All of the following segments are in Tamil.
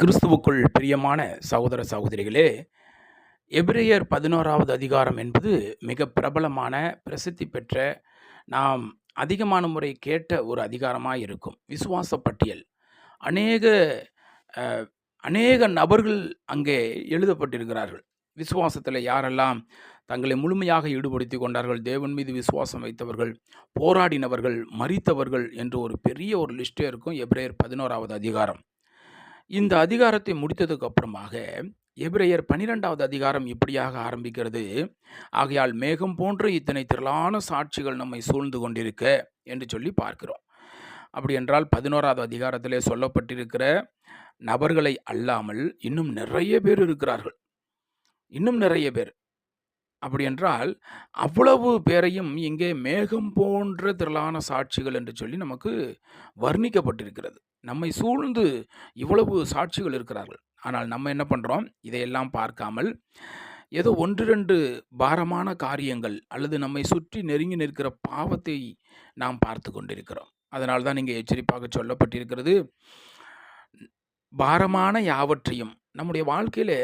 கிறிஸ்துவுக்குள் பிரியமான சகோதர சகோதரிகளே எபிரேயர் பதினோராவது அதிகாரம் என்பது மிக பிரபலமான பிரசித்தி பெற்ற நாம் அதிகமான முறை கேட்ட ஒரு அதிகாரமாக இருக்கும். விசுவாச பட்டியல். அநேக அநேக நபர்கள் அங்கே எழுதப்பட்டிருக்கிறார்கள். விசுவாசத்தில் யாரெல்லாம் தங்களை முழுமையாக ஈடுபடுத்தி கொண்டார்கள் தேவன் மீது விசுவாசம் வைத்தவர்கள் போராடினவர்கள் மறித்தவர்கள் என்று ஒரு பெரிய ஒரு லிஸ்டே இருக்கும் எப்ரேயர் பதினோராவது அதிகாரம். இந்த அதிகாரத்தை முடித்ததுக்கு அப்புறமாக எபிரேயர் பனிரெண்டாவது அதிகாரம் இப்படியாக ஆரம்பிக்கிறது? ஆகையால் மேகம் போன்ற இத்தனை திரளான சாட்சிகள் நம்மை சூழ்ந்து கொண்டிருக்க என்று சொல்லி பார்க்கிறோம். அப்படி என்றால் பதினோராவது அதிகாரத்திலே சொல்லப்பட்டிருக்கிற நபர்களை அல்லாமல் இன்னும் நிறைய பேர் இருக்கிறார்கள். இன்னும் நிறைய பேர். அப்படி என்றால் அவ்வளவு பேரையும் இங்கே மேகம் போன்ற திரளான சாட்சிகள் என்று சொல்லி நமக்கு வர்ணிக்கப்பட்டிருக்கிறது. நம்மை சூழ்ந்து இவ்வளவு சாட்சிகள் இருக்கிறார்கள். ஆனால் நம்ம என்ன பண்ணுறோம் இதையெல்லாம் பார்க்காமல் ஏதோ ஒன்று ரெண்டு பாரமான காரியங்கள் அல்லது நம்மை சுற்றி நெருங்கி நிற்கிற பாவத்தை நாம் பார்த்து கொண்டிருக்கிறோம். அதனால் தான் இங்கே எச்சரிப்பாக சொல்லப்பட்டிருக்கிறது. பாரமான யாவற்றையும் நம்முடைய வாழ்க்கையிலே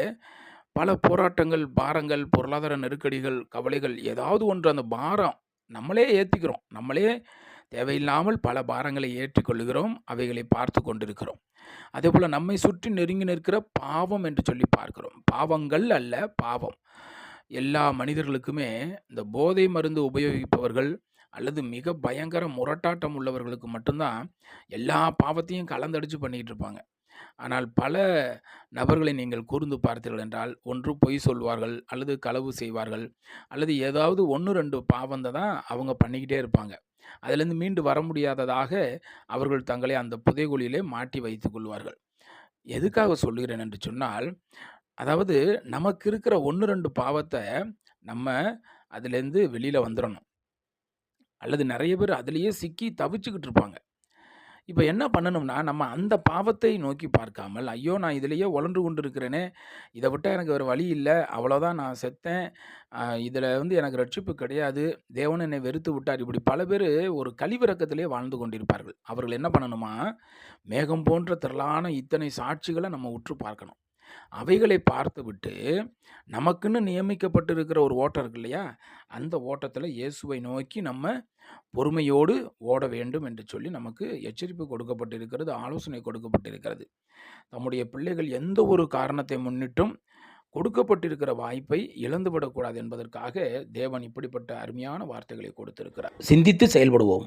பல போராட்டங்கள் பாரங்கள் பொருளாதார நெருக்கடிகள் கவலைகள் ஏதாவது ஒன்று அந்த பாரம் நம்மளே ஏற்றிக்கிறோம் நம்மளே தேவையில்லாமல் பல பாரங்களை ஏற்றிக்கொள்கிறோம் அவைகளை பார்த்து கொண்டிருக்கிறோம். அதே போல் நம்மை சுற்றி நெருங்கி நிற்கிற பாவம் என்று சொல்லி பார்க்கிறோம். பாவங்கள் அல்ல பாவம். எல்லா மனிதர்களுக்குமே இந்த போதை மருந்து உபயோகிப்பவர்கள் அல்லது மிக பயங்கர முரட்டாட்டம் உள்ளவர்களுக்கு மட்டும்தான் எல்லா பாவத்தையும் கலந்தடிச்சு பண்ணிக்கிட்டு இருப்பாங்க. ஆனால் பல நபர்களை நீங்கள் கூர்ந்து பார்த்தீர்கள் என்றால் ஒன்று பொய் சொல்வார்கள் அல்லது களவு செய்வார்கள் அல்லது ஏதாவது ஒன்று ரெண்டு பாவத்தை தான் அவங்க பண்ணிக்கிட்டே இருப்பாங்க. அதிலிருந்து மீண்டு வர முடியாததாக அவர்கள் தங்களை அந்த புதைகுழியிலே மாட்டி வைத்து கொள்வார்கள். எதுக்காக சொல்லுகிறேன் என்று சொன்னால் அதாவது நமக்கு இருக்கிற ஒன்று ரெண்டு பாவத்தை நம்ம அதுலேருந்து வெளியில் வந்துடணும் அல்லது நிறைய பேர் அதுலேயே சிக்கி தவிச்சுக்கிட்டு இருப்பாங்க. இப்போ என்ன பண்ணணும்னா நம்ம அந்த பாவத்தை நோக்கி பார்க்காமல் ஐயோ நான் இதிலேயே உழன்று கொண்டு இருக்கிறேனே இதை விட்டால் எனக்கு வேறு வழி இல்லை அவ்வளோதான் நான் செத்தேன் இதில் வந்து எனக்கு ரட்சிப்பு கிடையாது தேவன் என்னை வெறுத்து விட்டார் இப்படி பல பேர் ஒரு கழிவிறக்கத்திலே வாழ்ந்து கொண்டிருப்பார்கள். அவர்கள் என்ன பண்ணணுமா மேகம் போன்ற திரளான இத்தனை சாட்சிகளை நம்ம உற்று பார்க்கணும். அவைகளை பார்த்துவிட்டு நமக்குன்னு நியமிக்கப்பட்டிருக்கிற ஒரு ஓட்டம் இருக்கு இல்லையா? அந்த ஓட்டத்தில் இயேசுவை நோக்கி நம்ம பொறுமையோடு ஓட வேண்டும் என்று சொல்லி நமக்கு எச்சரிப்பு கொடுக்கப்பட்டிருக்கிறது ஆலோசனை கொடுக்கப்பட்டிருக்கிறது. நம்முடைய பிள்ளைகள் எந்த ஒரு காரணத்தை முன்னிட்டும் கொடுக்கப்பட்டிருக்கிற வாய்ப்பை இழந்துவிடக்கூடாது என்பதற்காக தேவன் இப்படிப்பட்ட அருமையான வார்த்தைகளை கொடுத்திருக்கிறார். சிந்தித்து செயல்படுவோம்.